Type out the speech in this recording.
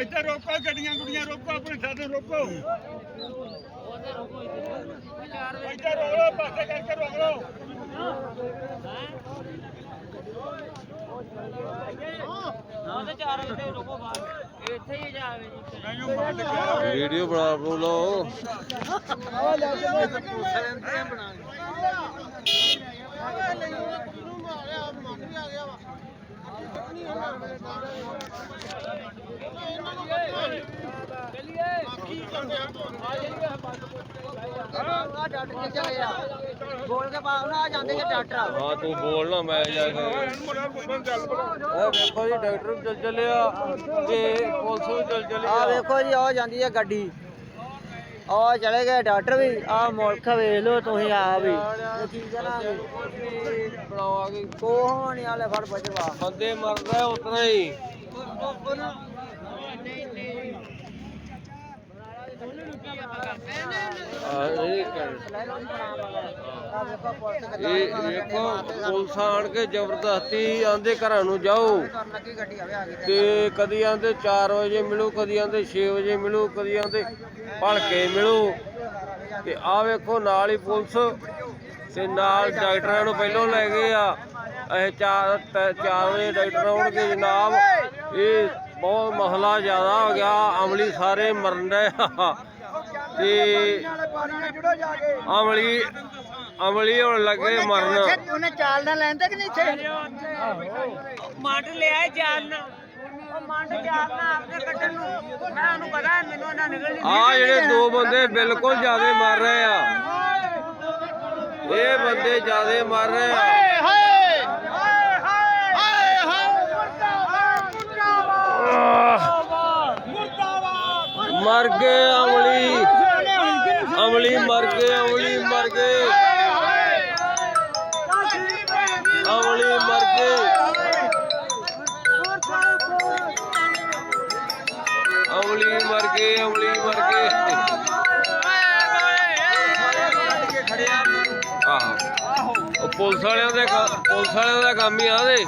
ਇੱਥੇ ਰੋਕੋ ਗੱਡੀਆਂ ਗੁੱਡੀਆਂ ਰੋਕੋ ਆਪਣੇ ਸਾਧਨ ਰੋਕੋ। ਇੱਥੇ ਰੋਕ ਲਓ ਪਾਸੇ ਕਰਕੇ ਰੋਕ ਲਓ। ਵੀਡੀਓ ਬਣਾ ਬਣਾ ਲਓ ਬੋਲ ਕੇ ਪਾਉ ਨਾ ਆ ਜਾਂਦੇ ਜੇ ਡਾਕਟਰ ਹਾਂ ਤੂੰ ਬੋਲ ਨਾ ਮੈਂ ਜਾ ਕੇ ਇਹ ਵੇਖੋ ਜੀ ਡਾਕਟਰ ਵੀ ਚੱਲ ਚੱਲਿਆ ਤੇ ਪੁਲਿਸ ਵੀ ਚੱਲ ਚੱਲੀ ਆ। ਵੇਖੋ ਜੀ ਆ ਜਾਂਦੀ ਹੈ ਗੱਡੀ। ਆ ਚਲੇ ਗਏ ਡਾਕਟਰ ਵੀ ਆ ਮੁਲਕ ਵੇਖ ਲਓ ਤੁਸੀਂ ਆ ਵੀ ਕੀ ਕਰਾਂਗੇ? ਬਣਾਵਾਂਗੇ ਕੋਹ ਨਹੀਂ ਆਲੇ ਫੜ ਬਜਵਾ ਬੰਦੇ ਮਰਦਾ ਉਤਨਾ ਹੀ ਆ ਨਹੀਂ ਕਰ ਆ ਵੇਖੋ ਪੁਲਿਸ ਇਹ ਵੇਖੋ ਪੁਲਿਸ ਆਣ ਕੇ ਜ਼ਬਰਦਸਤੀ ਆਂਦੇ ਘਰਾਂ ਨੂੰ ਜਾਓ ਤੇ ਕਦੀ ਆਂਦੇ 4 ਵਜੇ ਮਿਲੂ ਕਦੀ ਆਂਦੇ 6 ਵਜੇ ਮਿਲੂ ਕਦੀ ਆਂਦੇ ਭਲਕੇ ਮਿਲੂ ਤੇ ਆ ਵੇਖੋ ਨਾਲ ਹੀ ਪੁਲਿਸ ਤੇ ਨਾਲ ਡਾਕਟਰਾਂ ਨੂੰ ਪਹਿਲੋਂ ਲੈ ਗਏ ਆ ਇਹ 4 4 ਵਜੇ ਡਾਕਟਰ ਆਉਣਗੇ ਜਨਾਬ ਇਹ ਬਹੁਤ ਮਸਲਾ ਜ਼ਿਆਦਾ ਹੋ ਗਿਆ, ਅਮਲੀ ਸਾਰੇ ਮਰਨ ਦੇ ਤੇ ਅਮਲੀ ਅਮਲੀ ਹੁਣ ਲੱਗੇ ਮਰਨ। ਉਹਨੇ ਚਾਲ ਨਾ ਲੈਂਦੇ ਕਿ ਨਹੀਂ ਇੱਥੇ? ਮੰਡ ਲਿਆ ਜਾਲ ਨਾ। ਉਹ ਮੰਡ ਚਾਲ ਨਾ ਆਪਦੇ ਕੱਟਣ ਨੂੰ। ਮੈਂ ਉਹਨੂੰ ਪਤਾ ਮੈਨੂੰ ਉਹਨਾਂ ਨਿਕਲ ਆ ਜਿਹੜੇ ਦੋ ਬੰਦੇ ਬਿਲਕੁਲ ਜ਼ਿਆਦੇ ਮਰ ਰਹੇ ਆ। ਇਹ ਬੰਦੇ ਜ਼ਿਆਦੇ ਮਰ ਰਹੇ ਆ। ਮਰ ਗਏ ਅਮਲੀ ਅਮਲੀ ਮਰ ਗਏ ਅਮਲੀ ਮਰ ਗਏ। ਅਮਲੀ ਮਰ ਗਏ। ਅਮਲੀ ਮਰ ਗਏ ਅਮਲੀ ਮਰ ਗਏ। ਆਹੋ। ਉਹ ਪੁਲਿਸ ਵਾਲਿਆਂ ਦੇ ਪੁਲਿਸ ਵਾਲਿਆਂ ਦਾ ਕੰਮ ਹੀ ਆ ਦੇ